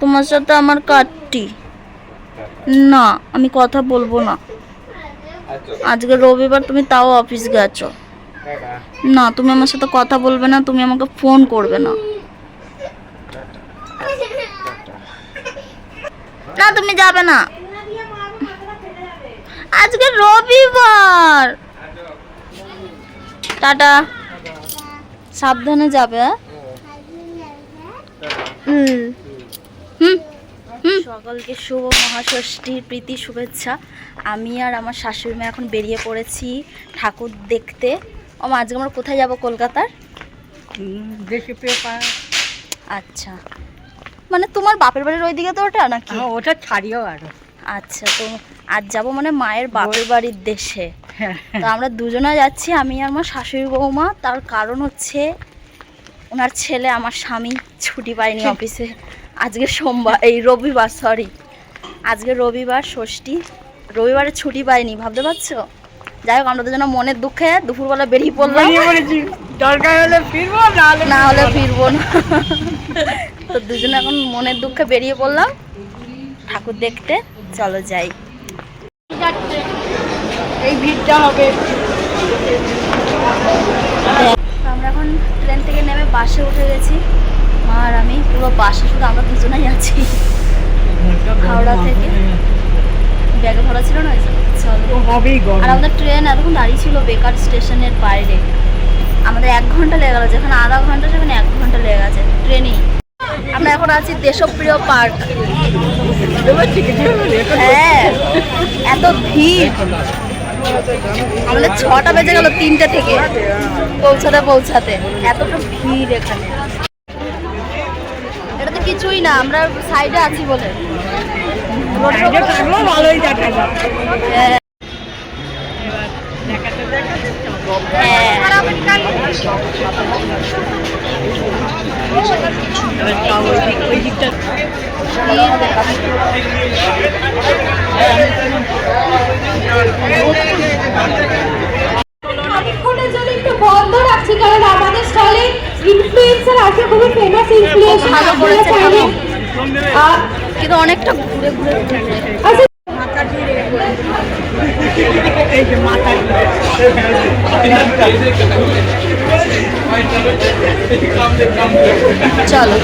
তোমার সাথে আমার কাটটি না, আমি কথা বলব না। আজকে রবিবার তুমি তাও অফিস গেছো। না, তুমি আমার সাথে কথা বলবে না, তুমি আমাকে ফোন করবে না। না, তুমি যাবে না। আজকে রবিবার। টাটা। সাবধানে যাবে হ্যাঁ? হুম। সকলকে শুভ মহাষষ্ঠীর প্রীতি শুভেচ্ছা। আমি আর আমার শাশুড়ি মা এখন বেরিয়ে পড়েছি ঠাকুর দেখতে। ও আজকে আমরা কোথায় যাব কলকাতার? আচ্ছা। মানে তোমার বাপের বাড়ির ওইদিকে তো ওটা নাকি? ওটা ছাড়িও আরও। আচ্ছা তো আজ যাব মানে মায়ের বাপের বাড়ির দেশে। হ্যাঁ। তো আমরা দুজনে যাচ্ছি আমি আর আমার শাশুড়ি বৌমা। তার কারণ হচ্ছে ওনার ছেলে আমার স্বামী ছুটি পায়নি অফিসে। আজকে সোমবার এই রবিবার সরি আজকে রবিবার ষষ্ঠী। রবিবারে ছুটি পাইনি ভাবতে পারছ? যাই হোক আমরা দুজনে মনের দুঃখে দুপুরবেলা বেরিয়ে পড়লাম। দরকার হলে ফিরবো না হলে ফিরবো না। তো দুজনে এখন মনের দুঃখে বেরিয়ে পড়লাম। ঠাকুর দেখতে চলো যাই। এই ভিড়টা হবে। আমরা এখন ট্রেন থেকে নেমে বাসে উঠে গেছি। আর আমি পুরো বাসে শুধু আমরা দুজনেই আছি। হাওড়া থেকে। ব্যাগে ভরা ছিল না চলো। আর আমাদের ট্রেন এতক্ষণ দাঁড়িয়ে ছিল বেকার স্টেশনের বাইরে। আমাদের এক ঘণ্টা লেগে গেল যেখানে আধা ঘণ্টা সেখানে এক ঘণ্টা লেগে গেছে ট্রেনেই। আমরা এখন আছি দেশপ্রিয় পার্ক। হ্যাঁ এত ভিড়। আমাদের ছটা বেজে গেল তিনটে থেকে। পৌঁছাতে পৌঁছাতে। এতটা ভিড় এখানে। কিছুই না আমরা সাইডে আছি বলে ভালোই দেখা যায় হ্যাঁ। হ্যাঁ। অনেকক্ষণের জন্য একটু বন্ধ রাখছি কারণ আমাদের স্টলে ইনফ্লুয়েন্সার আছে খুবই ফেমাস ইনফ্লুয়েন্সার ভালো করেছে চাইলে আহ, কিন্তু অনেকটা ঘুরে ঘুরে ঘুরে আচ্ছা মাথা দিয়ে এই যে মাথা চলো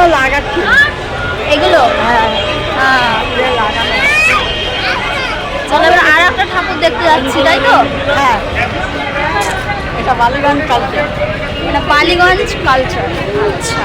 এইগুলো লাগাচ্ছি। এগুলো? হ্যাঁ। হ্যাঁ এগুলো আর একটা ঠাকুর দেখতে যাচ্ছি, তাই তো? হ্যাঁ। এটা বালিগঞ্জ কালচার এটা বালিগঞ্জ কালচার আচ্ছা।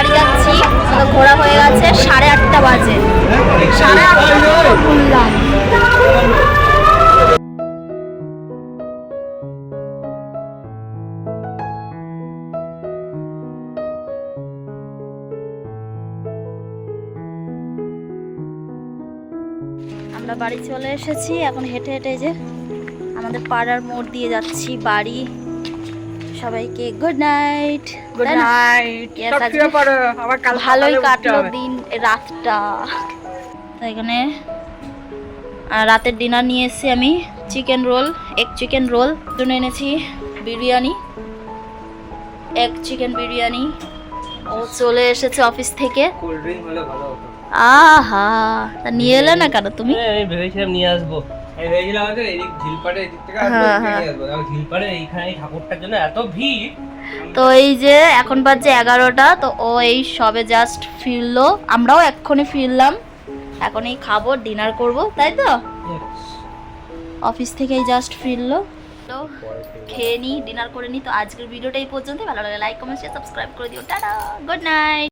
বাড়ি যাচ্ছি। ঘোরা হয়ে গেছে সাড়ে আটটা বাজে। সাড়ে আটটা ঘুরলাম আমরা বাড়ি চলে এসেছি। এখন হেঁটে হেঁটে যে আমাদের পাড়ার মোড় দিয়ে যাচ্ছি, বাড়ি। সবাইকে গুড নাইট গুড নাইট আবার কাল ভালোই কাটলো দিন রাতটা। তো এখানে আর রাতের ডিনার নিয়ে এসেছি আমি। চিকেন রোল এক চিকেন রোল জন্য এনেছি। বিরিয়ানি এক চিকেন বিরিয়ানি। ও চলে এসেছে অফিস থেকে। কোল্ড ড্রিঙ্ক হলে ভালো হতো। আহা তা নিয়ে এলে না কেন তুমি? হ্যাঁ, ভেবেছিলাম নিয়ে আসব। আমি ভেবেছিলাম এদিক ঝিলপাড়ে এদিক থেকে আসব হ্যাঁ, হ্যাঁ। নিয়ে আসব। দেখো ঝিলপাড়ে এইখানে ঠাকুরটার জন্য এত ভিড়। তো এই যে এখন বাজছে এগারোটা তো ও এই সবে জাস্ট ফিরলো। আমরাও এক্ষুনি ফিরলাম। এখন এই খাব ডিনার করব তাই তো? অফিস থেকেই জাস্ট ফিরলো। তো খেয়ে নিই ডিনার করে নিই তো আজকের ভিডিওটা এই পর্যন্তই। ভালো লাগে লাইক কমেন্ট শেয়ার সাবস্ক্রাইব করে দিও। টাটা! Good night